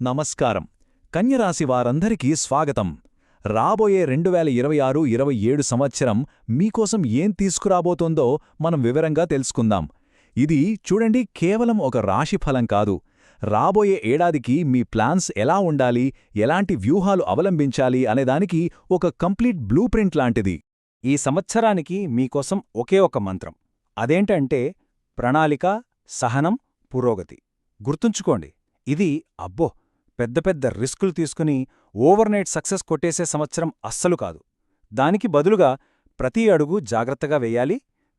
నమస్కారం. కన్యరాశి వారందరికీ స్వాగతం. రాబోయే రెండు వేల ఇరవై ఆరు ఇరవై ఏడు సంవత్సరం మీకోసం ఏం తీసుకురాబోతోందో మనం వివరంగా తెలుసుకుందాం. ఇది చూడండి కేవలం ఒక రాశిఫలం కాదు. రాబోయే ఏడాదికి మీ ప్లాన్స్ ఎలా ఉండాలి ఎలాంటి వ్యూహాలు అవలంబించాలి అనేదానికి ఒక కంప్లీట్ బ్లూ ప్రింట్ లాంటిది. ఈ సంవత్సరానికి మీకోసం ఒకే ఒక మంత్రం. అదేంటంటే ప్రణాళిక సహనం పురోగతి. గుర్తుంచుకోండి ఇది అబ్బో! పెద్ద పెద్ద రిస్కులు తీసుకుని ఓవర్నైట్ సక్సెస్ కొట్టేసే సంవత్సరం అస్సలు కాదు. దానికి బదులుగా ప్రతి అడుగు జాగ్రత్తగా వెయ్యాలి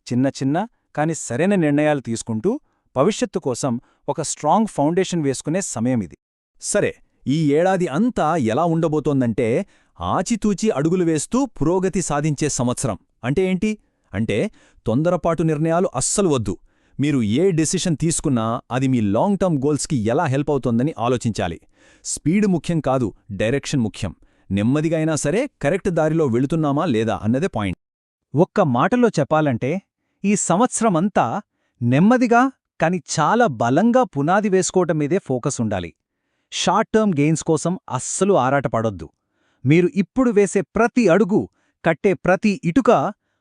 చిన్న చిన్న కాని సరైన నిర్ణయాలు తీసుకుంటూ భవిష్యత్తు కోసం ఒక స్ట్రాంగ్ ఫౌండేషన్ వేసుకునే సమయం ఇది. సరే ఈ ఏడాది అంతా ఎలా ఉండబోతోందంటే ఆచితూచి అడుగులు వేస్తూ పురోగతి సాధించే సంవత్సరం. అంటే ఏంటి? అంటే తొందరపాటు నిర్ణయాలు అస్సలు వద్దు. మీరు ఏ డెసిషన్ తీసుకున్నా అది మీ లాంగ్ టర్మ్ గోల్స్కి ఎలా హెల్ప్ అవుతోందని ఆలోచించాలి. స్పీడ్ ముఖ్యం కాదు డైరెక్షన్ ముఖ్యం. నెమ్మదిగా అయినా సరే కరెక్ట్ దారిలో వెళుతున్నామా లేదా అన్నదే పాయింట్. ఒక్క మాటలో చెప్పాలంటే ఈ సంవత్సరమంతా నెమ్మదిగా కాని చాలా బలంగా పునాది వేసుకోవటం మీదే ఫోకస్ ఉండాలి. షార్ట్ టర్మ్ గెయిన్స్ కోసం అస్సలు ఆరాటపడొద్దు మీరు ఇప్పుడు వేసే ప్రతి అడుగు కట్టే ప్రతి ఇటుక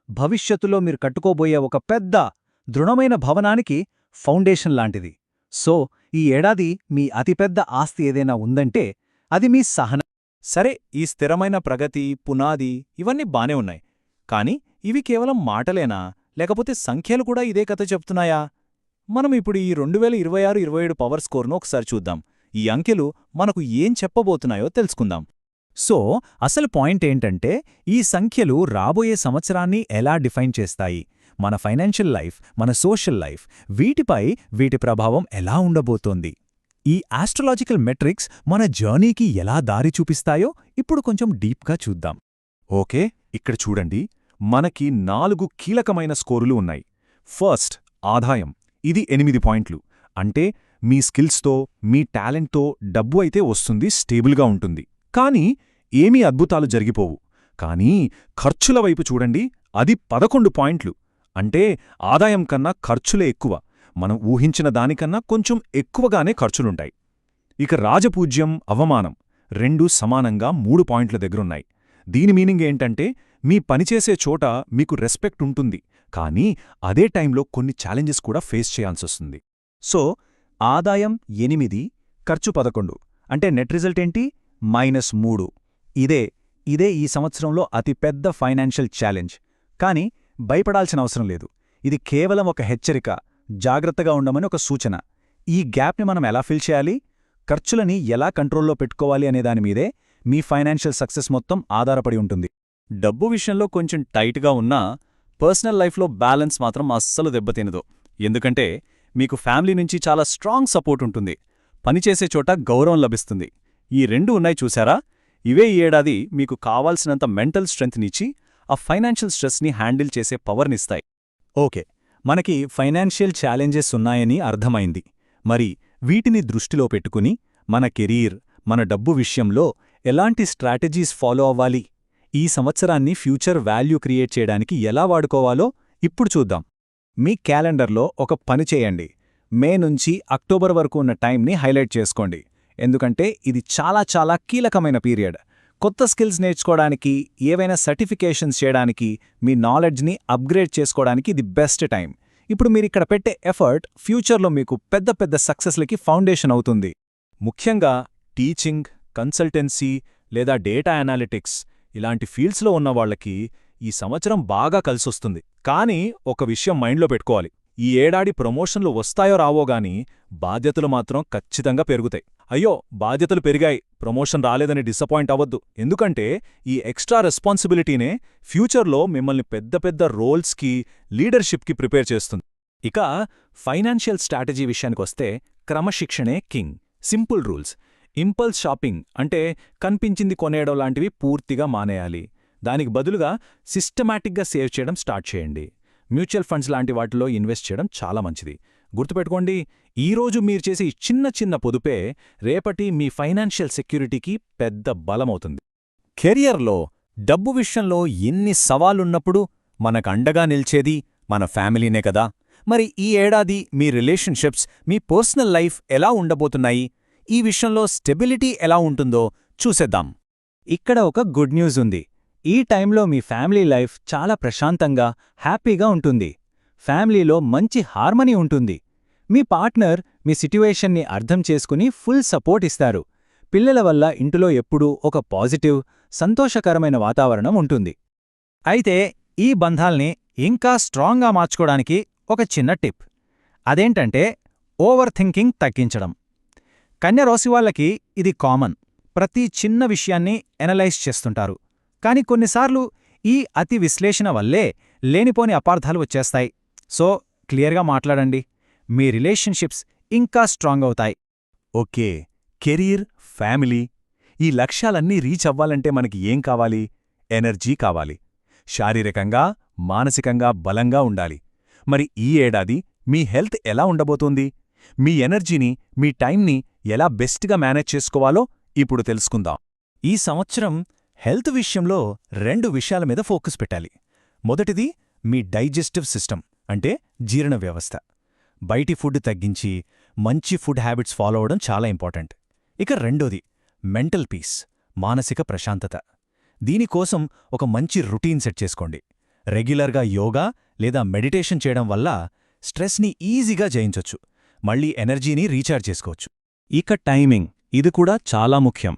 భవిష్యత్తులో మీరు కట్టుకోబోయే ఒక పెద్ద దృఢమైన భవనానికి ఫౌండేషన్ లాంటిది. సో ఈ ఏడాది మీ అతిపెద్ద ఆస్తి ఏదైనా ఉందంటే అది మీ సహనం సరే ఈ స్థిరమైన ప్రగతి పునాది ఇవన్నీ బానే ఉన్నాయి. కాని ఇవి కేవలం మాటలేనా? లేకపోతే సంఖ్యలు కూడా ఇదే కథ చెప్తున్నాయా? మనం ఇప్పుడు ఈ రెండు వేల ఇరవై ఆరు ఇరవై ఏడు పవర్ స్కోర్ను ఒకసారి చూద్దాం. ఈ అంకెలు మనకు ఏం చెప్పబోతున్నాయో తెలుసుకుందాం. సో అసలు పాయింట్ ఏంటంటే ఈ సంఖ్యలు రాబోయే సంవత్సరాన్ని ఎలా డిఫైన్ చేస్తాయి? మన ఫైనాన్షియల్ లైఫ్ మన సోషల్ లైఫ్ వీటిపై వీటి ప్రభావం ఎలా ఉండబోతోంది? ఈ ఆస్ట్రలాజికల్ మెట్రిక్స్ మన జర్నీకి ఎలా దారి చూపిస్తాయో ఇప్పుడు కొంచెం డీప్గా చూద్దాం. ఓకే ఇక్కడ చూడండి. మనకి నాలుగు కీలకమైన స్కోరులు ఉన్నాయి. ఫస్ట్ ఆదాయం. ఇది ఎనిమిది పాయింట్లు. అంటే మీ స్కిల్స్తో మీ టాలెంట్తో డబ్బు అయితే వస్తుంది స్టేబుల్గా ఉంటుంది. కానీ ఏమీ అద్భుతాలు జరిగిపోవు. కానీ ఖర్చుల వైపు చూడండి. అది పదకొండు పాయింట్లు. అంటే ఆదాయం కన్నా ఖర్చులే ఎక్కువ. మనం ఊహించిన దానికన్నా కొంచెం ఎక్కువగానే ఖర్చులుంటాయి. ఇక రాజపూజ్యం అవమానం రెండూ సమానంగా మూడు పాయింట్ల దగ్గరున్నాయి. దీని మీనింగ్ ఏంటంటే మీ పనిచేసే చోట మీకు రెస్పెక్ట్ ఉంటుంది కానీ అదే టైంలో కొన్ని ఛాలెంజెస్ కూడా ఫేస్ చేయాల్సొస్తుంది. సో ఆదాయం ఎనిమిది ఖర్చు పదకొండు. అంటే నెట్ రిజల్ట్ ఏంటి? మైనస్ మూడు. ఇదే ఇదే ఈ సంవత్సరంలో అతిపెద్ద ఫైనాన్షియల్ ఛాలెంజ్. కానీ భయపడాల్సిన అవసరం లేదు. ఇది కేవలం ఒక హెచ్చరిక జాగ్రత్తగా ఉండమని ఒక సూచన. ఈ గ్యాప్ని మనం ఎలా ఫిల్ చేయాలి? ఖర్చులని ఎలా కంట్రోల్లో పెట్టుకోవాలి అనే దానిమీదే మీ ఫైనాన్షియల్ సక్సెస్ మొత్తం ఆధారపడి ఉంటుంది. డబ్బు విషయంలో కొంచెం టైట్గా ఉన్నా పర్సనల్ లైఫ్లో బ్యాలెన్స్ మాత్రం అస్సలు దెబ్బతినదు. ఎందుకంటే మీకు ఫ్యామిలీ నుంచి చాలా స్ట్రాంగ్ సపోర్ట్ ఉంటుంది. పనిచేసే చోట గౌరవం లభిస్తుంది. ఈ రెండు ఉన్నాయి చూసారా? ఇవే ఈ ఏడాది మీకు కావాల్సినంత మెంటల్ స్ట్రెంత్నిచ్చి ఆ ఫైనాన్షియల్ స్ట్రెస్ని హ్యాండిల్ చేసే పవర్నిస్తాయి. ఓకే మనకి ఫైనాన్షియల్ ఛాలెంజెస్ ఉన్నాయని అర్థమైంది. మరి వీటిని దృష్టిలో పెట్టుకుని మన కెరీర్ మన డబ్బు విషయంలో ఎలాంటి స్ట్రాటజీస్ ఫాలో అవ్వాలి? ఈ సంవత్సరాన్ని ఫ్యూచర్ వాల్యూ క్రియేట్ చేయడానికి ఎలా వాడుకోవాలో ఇప్పుడు చూద్దాం. మీ క్యాలెండర్లో ఒక పని చేయండి. మే నుంచి అక్టోబర్ వరకు ఉన్న టైంని హైలైట్ చేసుకోండి. ఎందుకంటే ఇది చాలా చాలా కీలకమైన పీరియడ్. కొత్త స్కిల్స్ నేర్చుకోవడానికి ఏవైనా సర్టిఫికేషన్స్ చేయడానికి మీ నాలెడ్జ్ని అప్గ్రేడ్ చేసుకోవడానికి ఇది బెస్ట్ టైం. ఇప్పుడు మీరిక్కడ పెట్టే ఎఫర్ట్ ఫ్యూచర్లో మీకు పెద్ద పెద్ద సక్సెస్లకి ఫౌండేషన్ అవుతుంది. ముఖ్యంగా టీచింగ్ కన్సల్టెన్సీ లేదా డేటా అనాలిటిక్స్ ఇలాంటి ఫీల్డ్స్లో ఉన్న వాళ్ళకి ఈ సంవత్సరం బాగా కలిసొస్తుంది. కానీ ఒక విషయం మైండ్లో పెట్టుకోవాలి. ఈ ఏడాది ప్రమోషన్లు వస్తాయో రావో గాని బాధ్యతలు మాత్రం ఖచ్చితంగా పెరుగుతాయి. అయ్యో బాధ్యతలు పెరిగాయి. ప్రమోషన్ రాలేదని డిసప్పాయింట్ అవ్వద్దు. ఎందుకంటే ఈ ఎక్స్ట్రా రెస్పాన్సిబిలిటీనే ఫ్యూచర్లో మిమ్మల్ని పెద్ద పెద్ద రోల్స్కి లీడర్షిప్కి ప్రిపేర్ చేస్తుంది. ఇక ఫైనాన్షియల్ స్ట్రాటజీ విషయానికొస్తే క్రమశిక్షణే king. Simple rules. Impulse shopping అంటే కనిపించింది కొనేయడం లాంటివి పూర్తిగా మానేయాలి. దానికి బదులుగా సిస్టమాటిక్గా సేవ్ చేయడం స్టార్ట్ చేయండి. మ్యూచువల్ ఫండ్స్ లాంటి వాటిలో ఇన్వెస్ట్ చేయడం చాలా మంచిది. గుర్తుపెట్టుకోండి ఈరోజు మీరు చేసే చిన్న చిన్న పొదుపే రేపటి మీ ఫైనాన్షియల్ సెక్యూరిటీకి పెద్ద బలమవుతుంది. కెరియర్లో డబ్బు విషయంలో ఎన్ని సవాలున్నప్పుడు మనకు అండగా నిల్చేది మన ఫ్యామిలీనే కదా. మరి ఈ ఏడాది మీ రిలేషన్షిప్స్ మీ పర్సనల్ లైఫ్ ఎలా ఉండబోతున్నాయి? ఈ విషయంలో స్టెబిలిటీ ఎలా ఉంటుందో చూసేద్దాం. ఇక్కడ ఒక గుడ్ న్యూస్ ఉంది. ఈ టైంలో మీ ఫ్యామిలీ లైఫ్ చాలా ప్రశాంతంగా హ్యాపీగా ఉంటుంది. ఫ్యామిలీలో మంచి హార్మనీ ఉంటుంది. మీ పార్ట్నర్ మీ సిట్యువేషన్ని అర్థం చేసుకుని ఫుల్ సపోర్ట్ ఇస్తారు. పిల్లల వల్ల ఇంటిలో ఎప్పుడూ ఒక పాజిటివ్ సంతోషకరమైన వాతావరణం ఉంటుంది. అయితే ఈ బంధాల్ని ఇంకా స్ట్రాంగ్గా మార్చుకోవడానికి ఒక చిన్న టిప్. అదేంటంటే ఓవర్ థింకింగ్ తగ్గించడం కన్యరాశి వాళ్ళకి ఇది కామన్. ప్రతి చిన్న విషయాన్ని ఎనలైజ్ చేస్తుంటారు. కాని కొన్నిసార్లు ఈ అతి విశ్లేషణ వల్లే లేనిపోని అపార్థాలు వచ్చేస్తాయి. సో క్లియర్గా మాట్లాడండి. మీ రిలేషన్షిప్స్ ఇంకా స్ట్రాంగ్ అవుతాయి. ఓకే. కెరీర్ ఫ్యామిలీ ఈ లక్ష్యాలన్నీ రీచ్ అవ్వాలంటే మనకి ఏం కావాలి? ఎనర్జీ కావాలి. శారీరకంగా మానసికంగా బలంగా ఉండాలి. మరి ఈ ఏడాది మీ హెల్త్ ఎలా ఉండబోతోంది? మీ ఎనర్జీని మీ టైంని ఎలా బెస్ట్గా మేనేజ్ చేసుకోవాలో ఇప్పుడు తెలుసుకుందాం. ఈ సంవత్సరం హెల్త్ విషయంలో రెండు విషయాల మీద ఫోకస్ పెట్టాలి. మొదటిది మీ డైజెస్టివ్ సిస్టమ్. అంటే జీర్ణ వ్యవస్థ. బయటి ఫుడ్ తగ్గించి మంచి ఫుడ్ హ్యాబిట్స్ ఫాలో అవడం చాలా ఇంపార్టెంట్. ఇక రెండోది మెంటల్ పీస్ మానసిక ప్రశాంతత. దీనికోసం ఒక మంచి రుటీన్ సెట్ చేసుకోండి. రెగ్యులర్గా యోగా లేదా మెడిటేషన్ చేయడం వల్ల స్ట్రెస్ని ఈజీగా జయించొచ్చు. మళ్ళీ ఎనర్జీని రీఛార్జ్ చేసుకోవచ్చు. ఇక టైమింగ్ ఇది కూడా చాలా ముఖ్యం.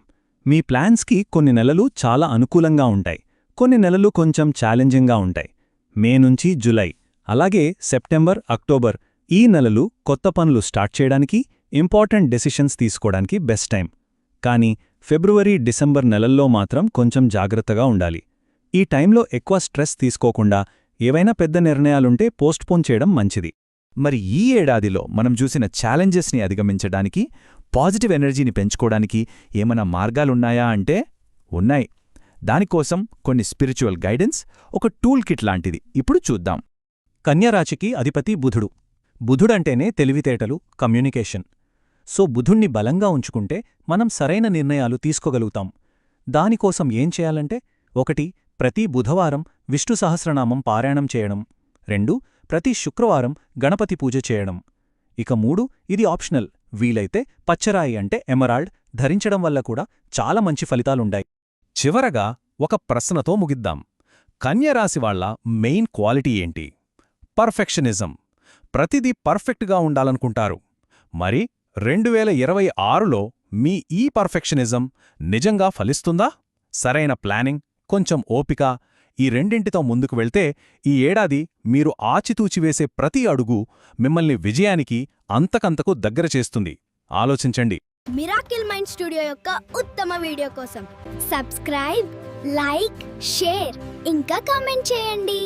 మీ ప్లాన్స్కి కొన్ని నెలలు చాలా అనుకూలంగా ఉంటాయి. కొన్ని నెలలు కొంచెం ఛాలెంజింగ్గా ఉంటాయి. మే నుంచి జులై అలాగే సెప్టెంబర్ అక్టోబర్ ఈ నెలలు కొత్త పనులు స్టార్ట్ చేయడానికి ఇంపార్టెంట్ డెసిషన్స్ తీసుకోవడానికి బెస్ట్ టైం. కానీ ఫిబ్రవరి డిసెంబర్ నెలల్లో మాత్రం కొంచెం జాగ్రత్తగా ఉండాలి. ఈ టైంలో ఎక్కువ స్ట్రెస్ తీసుకోకుండా ఏవైనా పెద్ద నిర్ణయాలుంటే పోస్ట్పోన్ చేయడం మంచిది. మరి ఈ ఏడాదిలో మనం చూసిన ఛాలెంజెస్ని అధిగమించడానికి పాజిటివ్ ఎనర్జీని పెంచుకోవడానికి ఏమైనా మార్గాలున్నాయా అంటే ఉన్నాయి. దానికోసం కొన్ని స్పిరిచువల్ గైడెన్స్ ఒక టూల్ కిట్ లాంటిది. ఇప్పుడు చూద్దాం. కన్యరాశికి అధిపతి బుధుడు. బుధుడంటేనే తెలివితేటలు కమ్యూనికేషన్. సో బుధుణ్ణి బలంగా ఉంచుకుంటే మనం సరైన నిర్ణయాలు తీసుకోగలుగుతాం. దానికోసం ఏం చేయాలంటే ఒకటి ప్రతి బుధవారం విష్ణు సహస్రనామం పారాయణం చేయడం. రెండు ప్రతి శుక్రవారం గణపతి పూజ చేయడం. ఇక మూడు ఇది ఆప్షనల్. వీలైతే పచ్చరాయి అంటే ఎమరాల్డ్ ధరించడం వల్ల కూడా చాలా మంచి ఫలితాలుండాయి. చివరగా ఒక ప్రశ్నతో ముగిద్దాం. కన్యరాశివాళ్ళ మెయిన్ క్వాలిటీ ఏంటి? పర్ఫెక్షనిజం. ప్రతిదీ పర్ఫెక్ట్గా ఉండాలనుకుంటారు. మరి రెండు వేల ఇరవై ఆరులో మీ ఈ పర్ఫెక్షనిజం నిజంగా ఫలిస్తుందా? సరైన ప్లానింగ్ కొంచెం ఓపిక ఈ రెండింటితో ముందుకు వెళ్తే ఈ ఏడాది మీరు ఆచితూచి వేసే ప్రతి అడుగు మిమ్మల్ని విజయానికి అంతకంతకు దగ్గర చేస్తుంది. ఆలోచించండి. మిరాకిల్ మైండ్ స్టూడియో యొక్క ఉత్తమ వీడియో కోసం సబ్స్క్రైబ్ లైక్ షేర్ ఇంకా కామెంట్ చేయండి.